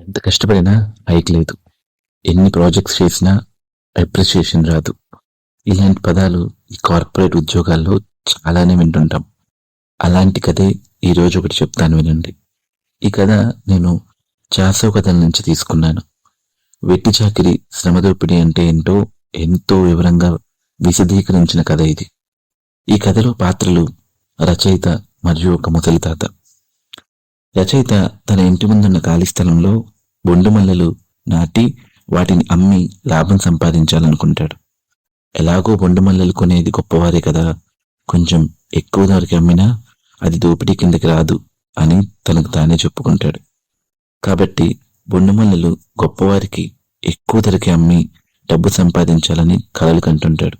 ఎంత కష్టపడినా హైక్ లేదు. ఎన్ని ప్రాజెక్ట్స్ చేసినా అప్రిసియేషన్ రాదు. ఇలాంటి పదాలు ఈ కార్పొరేట్ ఉద్యోగాల్లో చాలానే వింటుంటాం. అలాంటి కథే ఈ రోజు ఒకటి చెప్తాను వినండి. ఈ కథ నేను చాసో కథల నుంచి తీసుకున్నాను. వెట్టి చాకిరి శ్రమదోపిడి అంటే ఏంటో ఎంతో వివరంగా విశదీకరించిన కథ ఇది. ఈ కథలో పాత్రలు రచయిత మరియు ఒక ముసలి తాత రచయిత తన ఇంటి ముందున్న ఖాళీ స్థలంలో బొండుమల్లెలు నాటి వాటిని అమ్మి లాభం సంపాదించాలనుకుంటాడు. ఎలాగో బొండుమల్లెలు కొనేది గొప్పవారే కదా. కొంచెం ఎక్కువ ధరకి అమ్మినా అది దోపిడీ కిందకి రాదు అని తనకు తానే చెప్పుకుంటాడు. కాబట్టి బొండుమల్లలు గొప్పవారికి ఎక్కువ ధరకి అమ్మి డబ్బు సంపాదించాలని కలలు కంటుంటాడు.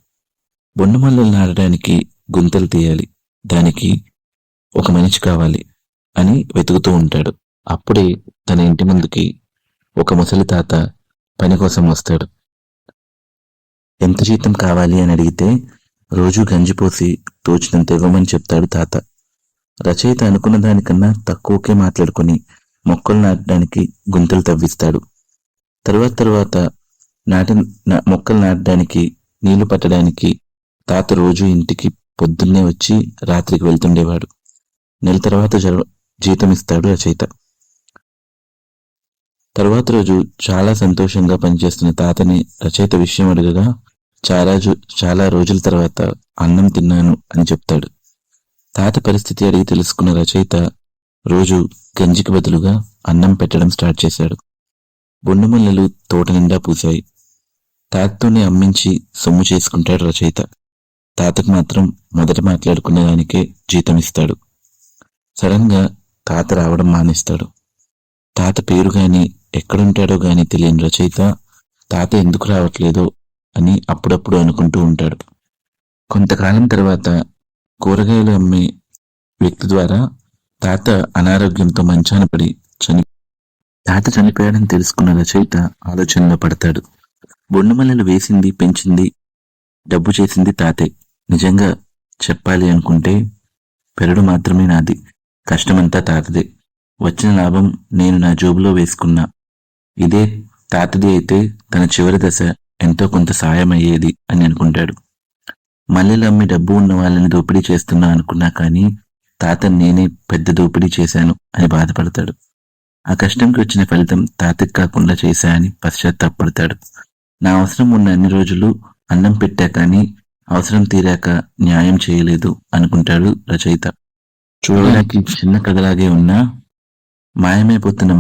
బొండుమల్లెలు నాటడానికి గుంతలు తీయాలి. దానికి ఒక మనిషి కావాలి. అని వెతుకుతూ ఉంటాడు. అప్పుడే తన ఇంటి ముందుకి ఒక ముసలి తాత పని కోసం వస్తాడు. ఎంత జీతం కావాలి అని అడిగితే రోజు గంజిపోసి తోచినంత ఇవ్వమని చెప్తాడు తాత. రచయిత అనుకున్న దానికన్నా తక్కువకే మాట్లాడుకుని మొక్కలు నాటడానికి గుంతలు తవ్విస్తాడు. తరువాత తర్వాత నాటి నా- మొక్కలు నాటడానికి నీళ్ళు పట్టడానికి తాత రోజు ఇంటికి పొద్దున్నే వచ్చి రాత్రికి వెళ్తుండేవాడు. నెల తర్వాత జీతం ఇస్తాడు రచయిత. తరువాత రోజు చాలా సంతోషంగా పనిచేస్తున్న తాతని రచయిత విషయం అడగగా చాలా చాలా రోజుల తర్వాత అన్నం తిన్నాను అని చెప్తాడు. తాత పరిస్థితి అడిగి తెలుసుకున్న రచయిత రోజు గంజికి బదులుగా అన్నం పెట్టడం స్టార్ట్ చేశాడు. బొండుమల్లెలు తోట నిండా పూశాయి. తాతతోనే అమ్మించి సొమ్ము చేసుకుంటాడు రచయిత. తాతకు మాత్రం మొదట మాట్లాడుకున్న దానికే జీతం ఇస్తాడు సడన్గా తాత రావడం మానేస్తాడు. తాత పేరు గాని ఎక్కడుంటాడో గాని తెలియని రచయిత తాత ఎందుకు రావట్లేదో అని అప్పుడప్పుడు అనుకుంటూ ఉంటాడు. కొంతకాలం తర్వాత కూరగాయలు అమ్మే వ్యక్తి ద్వారా తాత అనారోగ్యంతో మంచాన పడి చని తాత చనిపోయాడని తెలుసుకున్న రచయిత ఆలోచనలో పడతాడు. బొండుమల్లెలు వేసింది పెంచింది డబ్బు చేసింది తాతే. నిజంగా చెప్పాలి అనుకుంటే పెరడు మాత్రమే నాది. కష్టమంతా తాతదే. వచ్చిన లాభం నేను నా జోబులో వేసుకున్నా. ఇదే తాతది అయితే తన చివరి దశ. ఎంతో కొంత సాయం అయ్యేది అని అనుకుంటాడు. మల్లెలు అమ్మి డబ్బు ఉన్న వాళ్ళని దోపిడీ చేస్తున్నా అనుకున్నా కానీ తాత నేనే పెద్ద దోపిడీ చేశాను అని బాధపడతాడు. ఆ కష్టంకి వచ్చిన ఫలితం తాతకి కాకుండా చేశా అని పశ్చాత్తాపడతాడు. నా అవసరం ఉన్న అన్ని రోజులు అన్నం పెట్టా కానీ అవసరం తీరాక న్యాయం చేయలేదు అనుకుంటాడు రచయిత. చూడడానికి చిన్న కథలాగే ఉన్నా మాయమైపోతున్న